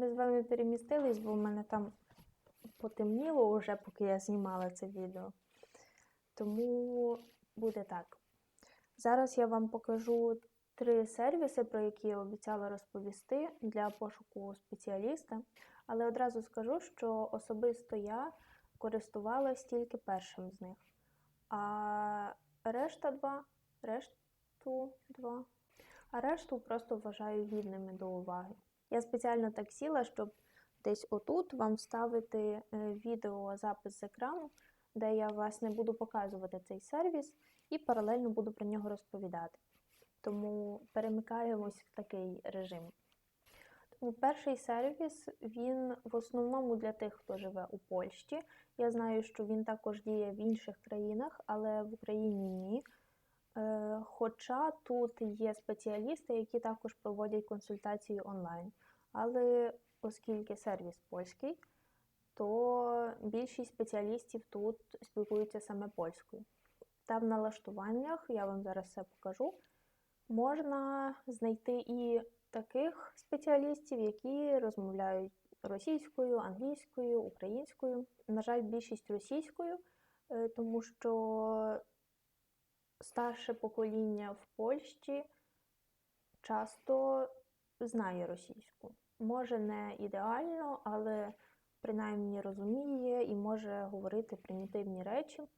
Ми з вами перемістились, бо в мене там потемніло вже, поки я знімала це відео. Тому буде так. Зараз я вам покажу три сервіси, про які я обіцяла розповісти для пошуку спеціаліста. Але одразу скажу, що особисто я користувалась тільки першим з них. А решта два, решту два, а решту просто вважаю гідними до уваги. Я спеціально так сіла, щоб десь отут вам вставити е, відеозапис з екрану, де я власне буду показувати цей сервіс і паралельно буду про нього розповідати. Тому перемикаємось в такий режим. Тому перший сервіс він в основному для тих, хто живе у Польщі. Я знаю, що він також діє в інших країнах, але в Україні ні. Е, Хоча тут є спеціалісти, які також проводять консультації онлайн. Але оскільки сервіс польський, то більшість спеціалістів тут спілкуються саме польською. Та в налаштуваннях, я вам зараз все покажу, можна знайти і таких спеціалістів, які розмовляють російською, англійською, українською. На жаль, більшість російською, е, тому що старше покоління в Польщі часто знає російську. Може, не ідеально, але принаймні розуміє і може говорити примітивні речі.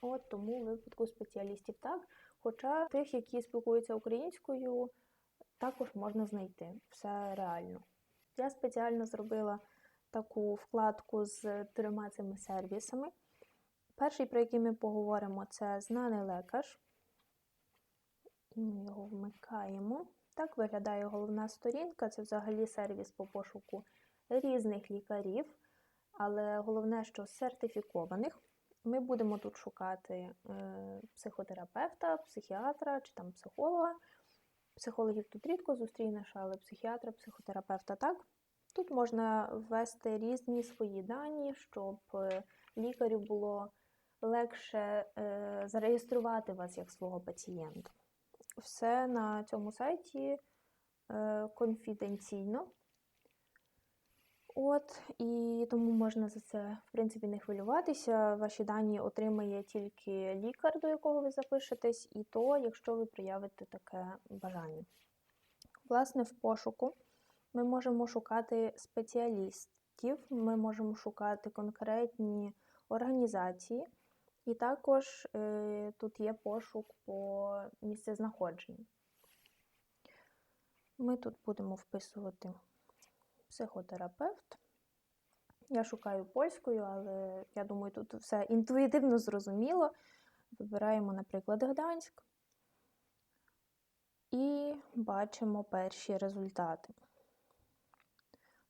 От тому в випадку спеціалістів так. Хоча тих, які спілкуються українською, також можна знайти. Все реально. Я спеціально зробила таку вкладку з трьома цими сервісами. Перший, про який ми поговоримо, це знаний лекар. Ми його вмикаємо. Так виглядає головна сторінка. Це взагалі сервіс по пошуку різних лікарів, але головне, що сертифікованих. Ми будемо тут шукати е, психотерапевта, психіатра чи там психолога. Психологів тут рідко зустрінеш, але психіатра, психотерапевта так. Тут можна ввести різні свої дані, щоб е, лікарю було легше е, зареєструвати вас як свого пацієнта. Все на цьому сайті е, конфіденційно. От, і тому можна за це, в принципі, не хвилюватися. Ваші дані отримає тільки лікар, до якого ви запишетесь, і то, якщо ви проявите таке бажання. Власне, в пошуку ми можемо шукати спеціалістів, ми можемо шукати конкретні організації, і також е, тут є пошук по місцезнаходженню. Ми тут будемо вписувати психотерапевт. Я шукаю польською, але я думаю, тут все інтуїтивно зрозуміло. Вибираємо, наприклад, Гданськ і бачимо перші результати.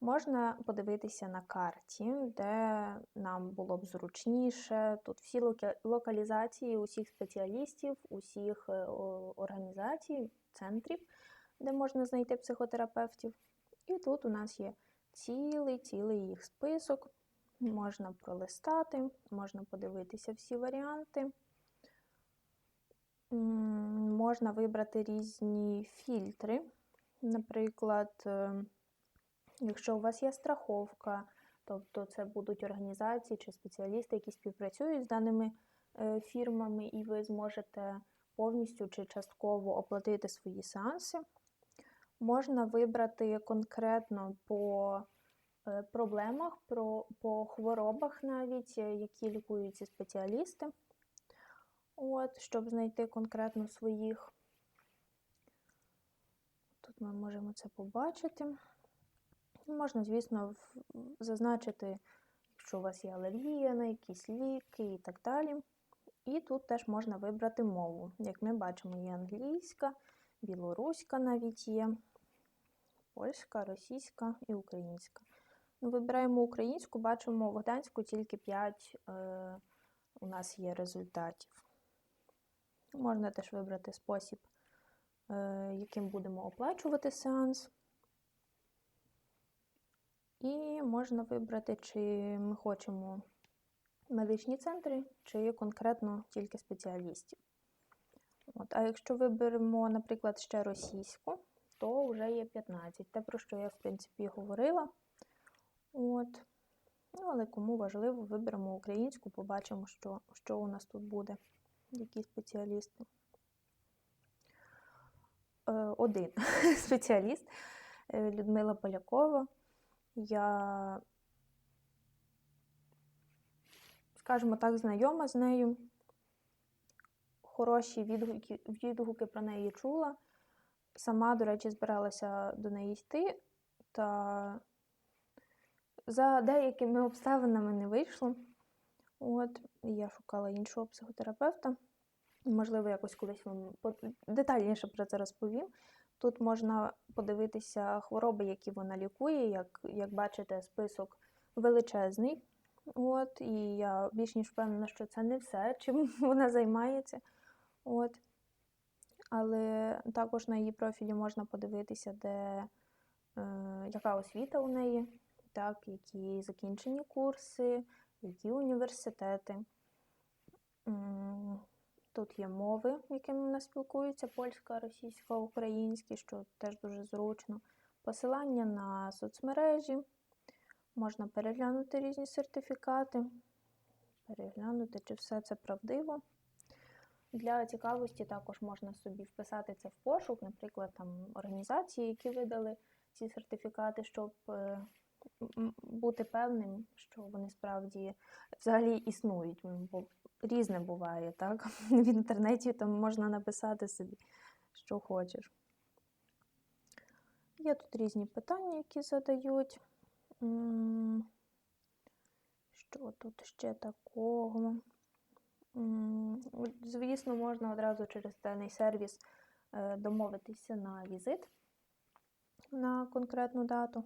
Можна подивитися на карті, де нам було б зручніше. Тут всі локалізації усіх спеціалістів, усіх е, організацій, центрів, де можна знайти психотерапевтів. І тут у нас є цілий-цілий їх список. Можна пролистати, можна подивитися всі варіанти. Можна вибрати різні фільтри. Наприклад, е, якщо у вас є страховка, тобто це будуть організації чи спеціалісти, які співпрацюють з даними е, фірмами, і ви зможете повністю чи частково оплатити свої сеанси. Можна вибрати конкретно по е, проблемах, по хворобах навіть, е, які лікують ці спеціалісти, От, щоб знайти конкретно своїх. Тут ми можемо це побачити. Можна, звісно, зазначити, якщо у вас є алергія на якісь ліки і так далі. І тут теж можна вибрати мову. Як ми бачимо, є англійська, білоруська навіть є польська, російська і українська. Ну, Вибираємо українську, бачимо в Гданську тільки 5 е, у нас є результатів. Можна теж вибрати спосіб, е, яким будемо оплачувати сеанс. І можна вибрати, чи ми хочемо медичні центри, чи конкретно тільки спеціалістів. От. А якщо виберемо, наприклад, ще російську, то вже є 15. Те, про що я, в принципі, говорила. От. Ну, але кому важливо, виберемо українську, побачимо, що, що у нас тут буде, які спеціалісти. Е, Один спеціаліст е, Людмила Полякова. Я, скажімо так, знайома з нею. Хороші відгуки, відгуки про неї чула. Сама, до речі, збиралася до неї йти, та за деякими обставинами не вийшло. От, я шукала іншого психотерапевта. Можливо, якось колись вам детальніше про це розповім. Тут можна подивитися хвороби, які вона лікує. Як, як бачите, список величезний. От, і я більш ніж впевнена, що це не все, чим вона займається. От. Але також на її профілі можна подивитися, де, е, яка освіта у неї, так, які закінчені курси, які університети. Тут є мови, якими вона спілкується: польська, російська, українська, що теж дуже зручно. Посилання на соцмережі. Можна переглянути різні сертифікати, переглянути, чи все це правдиво. Для цікавості також можна собі вписати це в пошук, наприклад, там організації, які видали ці сертифікати, щоб е, бути певним, що вони справді взагалі існують. Бо різне буває, так? В інтернеті там можна написати собі, що хочеш. Є тут різні питання, які задають. Що тут ще такого? Звісно, можна одразу через даний сервіс е, домовитися на візит на конкретну дату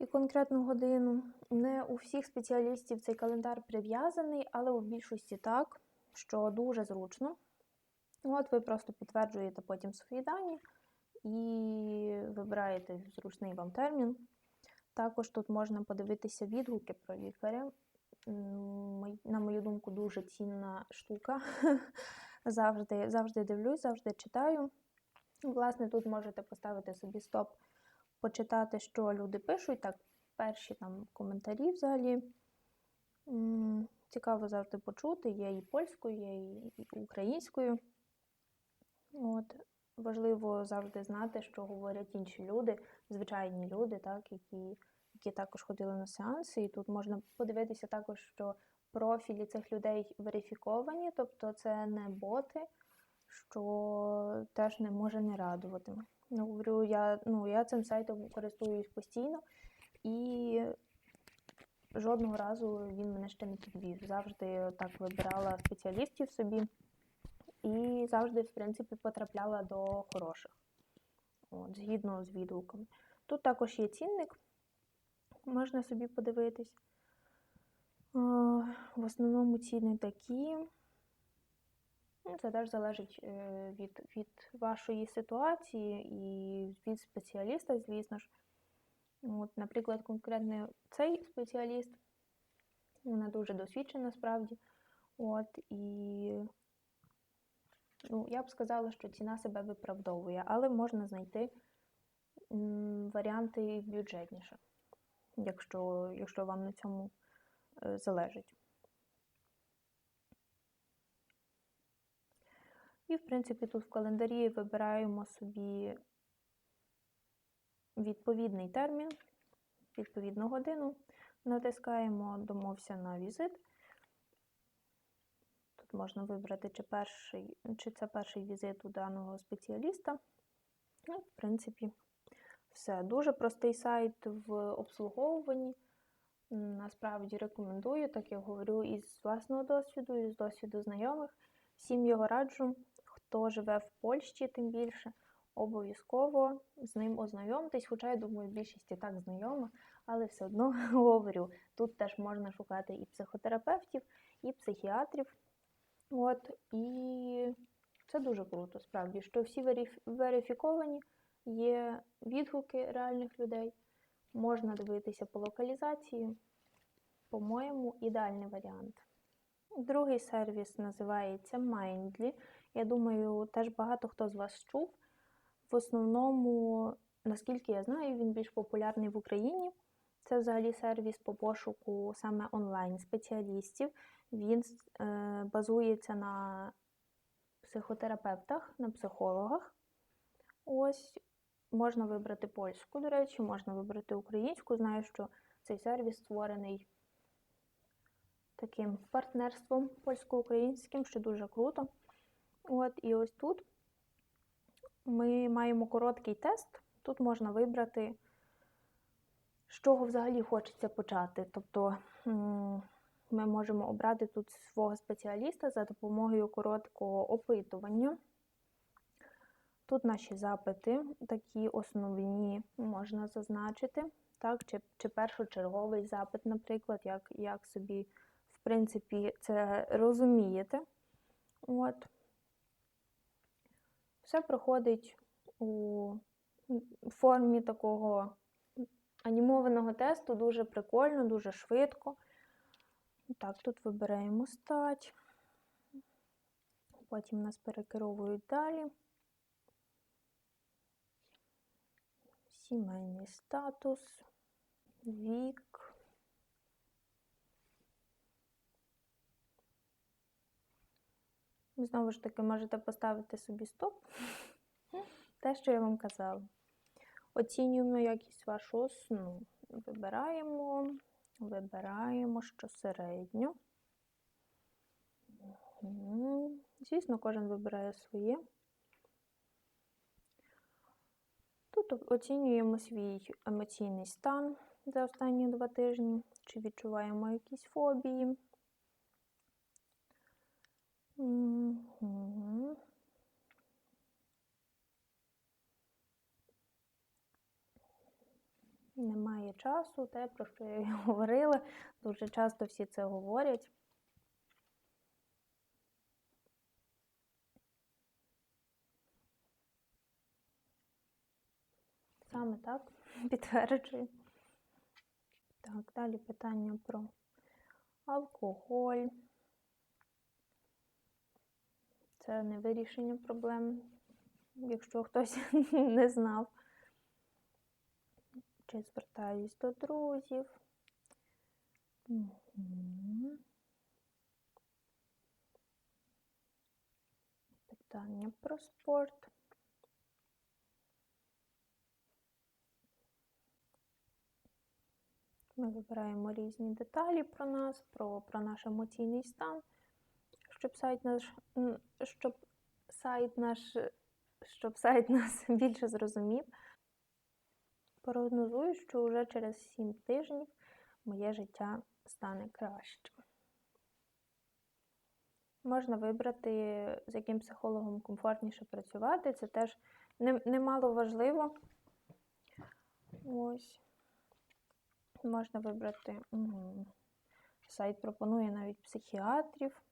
і конкретну годину. Не у всіх спеціалістів цей календар прив'язаний, але у більшості так, що дуже зручно. От ви просто підтверджуєте потім свої дані і вибираєте зручний вам термін. Також тут можна подивитися відгуки про лікаря. На мою думку, дуже цінна штука. Завжди, завжди дивлюсь, завжди читаю. Власне, тут можете поставити собі стоп, почитати, що люди пишуть. Так, перші там коментарі взагалі. Цікаво завжди почути. Є і польською, є і українською. От. Важливо завжди знати, що говорять інші люди, звичайні люди, так, які, які також ходили на сеанси. І тут можна подивитися також, що профілі цих людей верифіковані, тобто це не боти, що теж не може не радувати. Ну, говорю, я, ну, я цим сайтом користуюсь постійно і жодного разу він мене ще не підвів. Завжди так вибирала спеціалістів собі і завжди, в принципі, потрапляла до хороших, от, згідно з відгуками. Тут також є цінник, можна собі подивитись. В основному ціни такі. Ну, Це теж залежить е, від, від вашої ситуації і від спеціаліста, звісно ж. От, наприклад, конкретно цей спеціаліст, вона дуже досвідчена справді. От, і ну, я б сказала, що ціна себе виправдовує, але можна знайти варіанти бюджетніше, якщо, якщо вам на цьому е, залежить. І, в принципі, тут в календарі вибираємо собі відповідний термін, відповідну годину, натискаємо Домовся на візит. Тут можна вибрати, чи, перший, чи це перший візит у даного спеціаліста. Ну, в принципі, все. Дуже простий сайт в обслуговуванні. Насправді рекомендую, так я говорю із власного досвіду, і з досвіду знайомих. Всім його раджу. Хто живе в Польщі, тим більше, обов'язково з ним ознайомтесь, хоча я думаю, більшість і так знайома, але все одно говорю, тут теж можна шукати і психотерапевтів, і психіатрів. От, і це дуже круто, справді, що всі верифіковані, є відгуки реальних людей, можна дивитися по локалізації. По-моєму, ідеальний варіант. Другий сервіс називається Mindly. Я думаю, теж багато хто з вас чув. в основному, наскільки я знаю, він більш популярний в Україні. Це взагалі сервіс по пошуку саме онлайн спеціалістів. Він е, базується на психотерапевтах, на психологах. Ось можна вибрати польську, до речі, можна вибрати українську. Знаю, що цей сервіс створений таким партнерством польсько-українським, що дуже круто. От, і ось тут ми маємо короткий тест. Тут можна вибрати, з чого взагалі хочеться почати. Тобто ми можемо обрати тут свого спеціаліста за допомогою короткого опитування. Тут наші запити, такі основні можна зазначити, так, чи, чи першочерговий запит, наприклад, як, як собі, в принципі, це розумієте. От. Все проходить у формі такого анімованого тесту, дуже прикольно, дуже швидко. Так, тут вибираємо стать, потім нас перекеровують далі. Сімейний статус, вік. Знову ж таки, можете поставити собі стоп. Те, що я вам казала. Оцінюємо якість вашого сну. Вибираємо, вибираємо, що середньо. Звісно, кожен вибирає своє. Тут оцінюємо свій емоційний стан за останні два тижні, чи відчуваємо якісь фобії. Мгм. Немає часу, те, про що я говорила. Дуже часто всі це говорять. Саме так, підтверджую. Так, далі питання про алкоголь. Це не вирішення проблем, якщо хтось не знав. Чи звертаюсь до друзів. Питання про спорт. Ми вибираємо різні деталі про нас, про, про наш емоційний стан, щоб сайт наш, щоб сайт наш, щоб сайт нас більше зрозумів. Прогнозую, що вже через 7 тижнів моє життя стане кращим. Можна вибрати, з яким психологом комфортніше працювати. Це теж немало важливо. Ось. Можна вибрати. Сайт пропонує навіть психіатрів.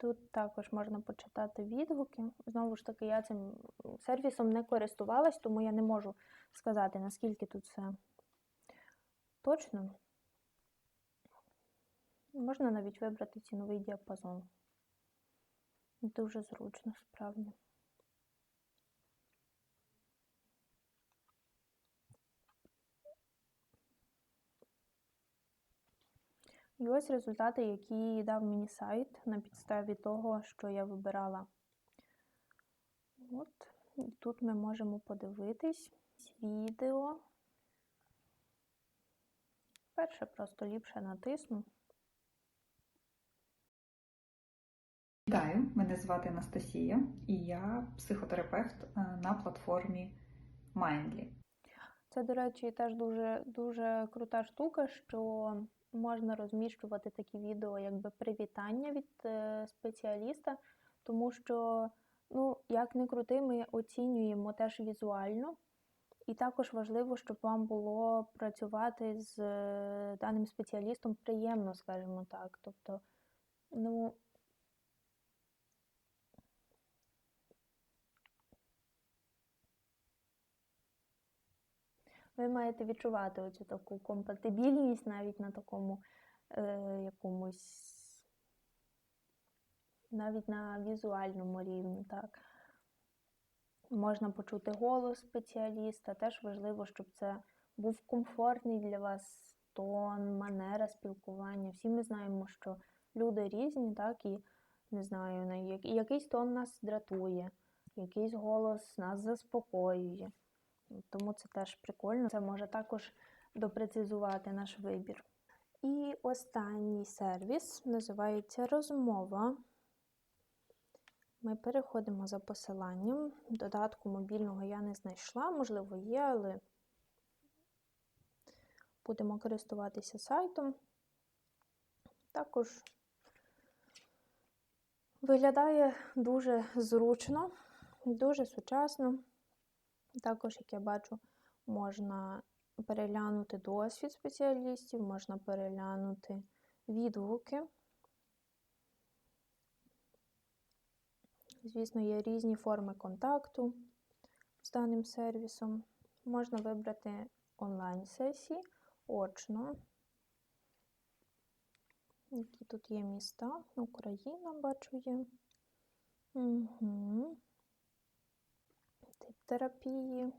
Тут також можна почитати відгуки. Знову ж таки, я цим сервісом не користувалась, тому я не можу сказати, наскільки тут все точно. Можна навіть вибрати ціновий діапазон. Дуже зручно, справді. І ось результати, які дав мені сайт на підставі того, що я вибирала. От, і тут ми можемо подивитись відео. Перше просто ліпше натисну. Вітаю, мене звати Анастасія, і я психотерапевт е, на платформі Mindly. Це, до речі, теж дуже, дуже крута штука, що можна розміщувати такі відео, якби привітання від е, спеціаліста, тому що, ну, як не крути, ми оцінюємо теж візуально. І також важливо, щоб вам було працювати з е, даним спеціалістом приємно, скажімо так. Тобто, ну, ви маєте відчувати оцю таку компатибільність навіть на такому е, якомусь, навіть на візуальному рівні, так. можна почути голос спеціаліста. Теж важливо, щоб це був комфортний для вас тон, манера спілкування. Всі ми знаємо, що люди різні, так, і не знаю, на як- якийсь тон нас дратує, якийсь голос нас заспокоює. Тому це теж прикольно. Це може також допрецизувати наш вибір. І останній сервіс називається розмова. Ми переходимо за посиланням. Додатку мобільного я не знайшла, можливо, є, але будемо користуватися сайтом. Також виглядає дуже зручно, дуже сучасно. Також, як я бачу, можна переглянути досвід спеціалістів, можна переглянути відгуки. Звісно, є різні форми контакту з даним сервісом. Можна вибрати онлайн-сесії, очно. Які тут є міста? Україна, бачу, є. Угу. Тип терапії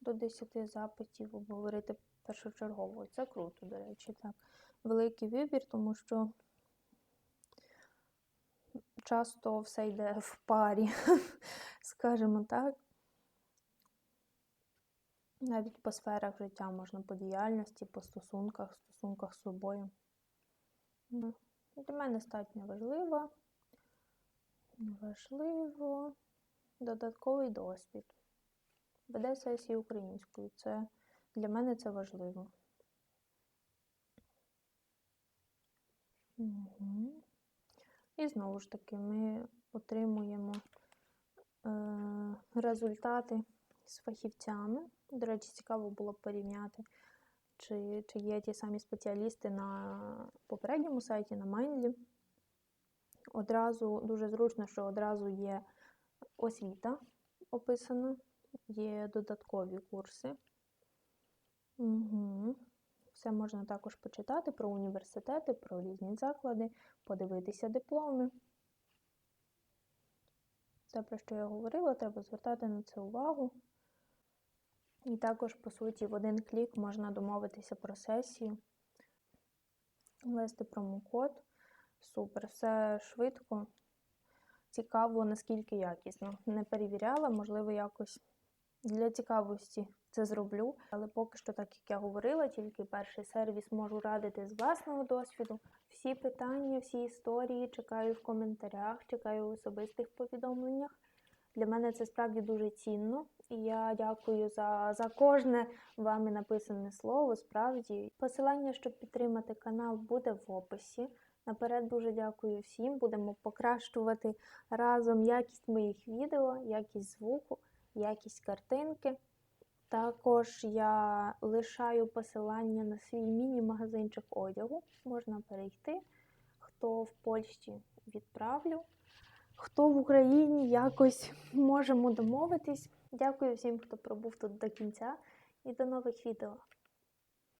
до 10 запитів обговорити першочергово. Це круто, до речі, так. Великий вибір, тому що часто все йде в парі, скажімо так. Навіть по сферах життя можна по діяльності, по стосунках, стосунках з собою. Для мене достатньо важливо. Важливо додатковий досвід. Веде сесії українською. Це для мене це важливо. І знову ж таки, ми отримуємо е, результати з фахівцями. До речі, цікаво було порівняти, чи, чи є ті самі спеціалісти на попередньому сайті, на Mindly. Одразу дуже зручно, що одразу є освіта описана, є додаткові курси. Угу. Все можна також почитати про університети, про різні заклади, подивитися дипломи. Те, про що я говорила, треба звертати на це увагу. І також, по суті, в один клік можна домовитися про сесію, ввести промокод. Супер, все швидко, цікаво, наскільки якісно. Не перевіряла, можливо, якось для цікавості це зроблю. Але поки що, так як я говорила, тільки перший сервіс можу радити з власного досвіду. Всі питання, всі історії чекаю в коментарях, чекаю в особистих повідомленнях. Для мене це справді дуже цінно, і я дякую за, за кожне вами написане слово. Справді, посилання, щоб підтримати канал, буде в описі. Наперед дуже дякую всім. Будемо покращувати разом якість моїх відео, якість звуку, якість картинки. Також я лишаю посилання на свій міні-магазинчик одягу. Можна перейти. Хто в Польщі відправлю, хто в Україні якось можемо домовитись. Дякую всім, хто пробув тут до кінця, і до нових відео.